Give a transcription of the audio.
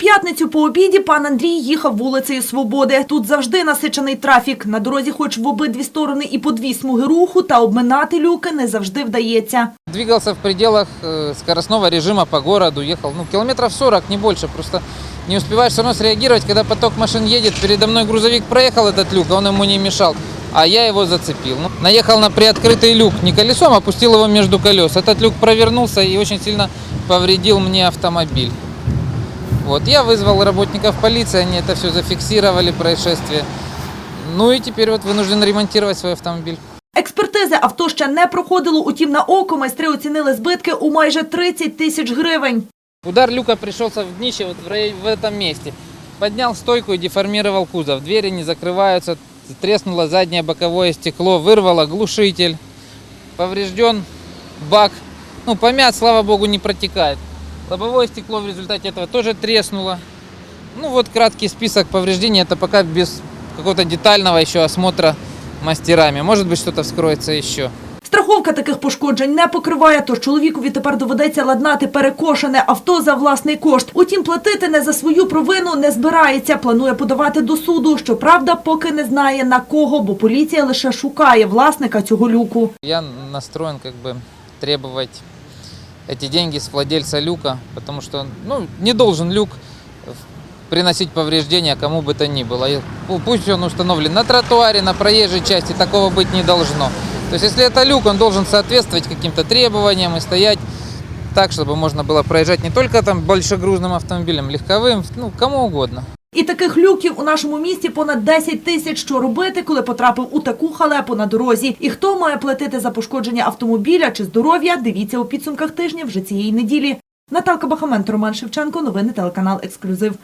п'ятницю по обіді пан Андрій їхав вулицею Свободи. Тут завжди насичений трафік. На дорозі хоч в обидві сторони і по дві смуги руху, та обминати люки не завжди вдається. Двигался в пределах э, скоростного режима по городу, ехал, ну, километров 40, не больше, просто не успеваешь все равно среагировать, когда поток машин едет, передо мной грузовик проехал этот люк, а он ему не мешал, а я его зацепил. Ну, наехал на приоткрытый люк, не колесом, а пустил его между колес. Этот люк провернулся и очень сильно повредил мне автомобиль. Вот, я вызвал работников полиции, они это все зафиксировали, происшествие. Ну и теперь вот вынужден ремонтировать свой автомобиль. Експертизи авто ще не проходило, утім на око майстри оцінили збитки у майже 30 тисяч гривень. Удар люка пришелся в днище вот в, рай- в этом месте. Поднял стойку и деформировал кузов. Двери не закрываются, треснуло заднее боковое стекло, вырвало глушитель. Поврежден бак. Ну, помят, слава богу, не протекает. Лобовое стекло в результате этого тоже треснуло. Ну вот краткий список повреждений, это пока без какого-то детального еще осмотра мастерами. Может быть что-то вскроется еще. Страховка таких пошкоджень не покриває, тож чоловікові тепер доведеться ладнати перекошене авто за власний кошт. Утім, платити не за свою провину не збирається. Планує подавати до суду. Щоправда, поки не знає на кого, бо поліція лише шукає власника цього люку. Я настроен как бы требовать эти деньги с владельца люка, потому что ну, не должен люк приносить повреждения кому бы то ни было. И пу- Пусть он установлен на тротуаре, на проезжей части, такого быть не должно. То есть если это люк, он должен соответствовать каким-то требованиям и стоять так, чтобы можно было проезжать не только там большегрузным автомобилем, легковым, ну, кому угодно. І таких люків у нашому місті понад 10 тисяч. Що робити, коли потрапив у таку халепу на дорозі? І хто має платити за пошкодження автомобіля чи здоров'я? Дивіться у підсумках тижня вже цієї неділі. Наталка Бахамент, Роман Шевченко. Новини телеканал Ексклюзив.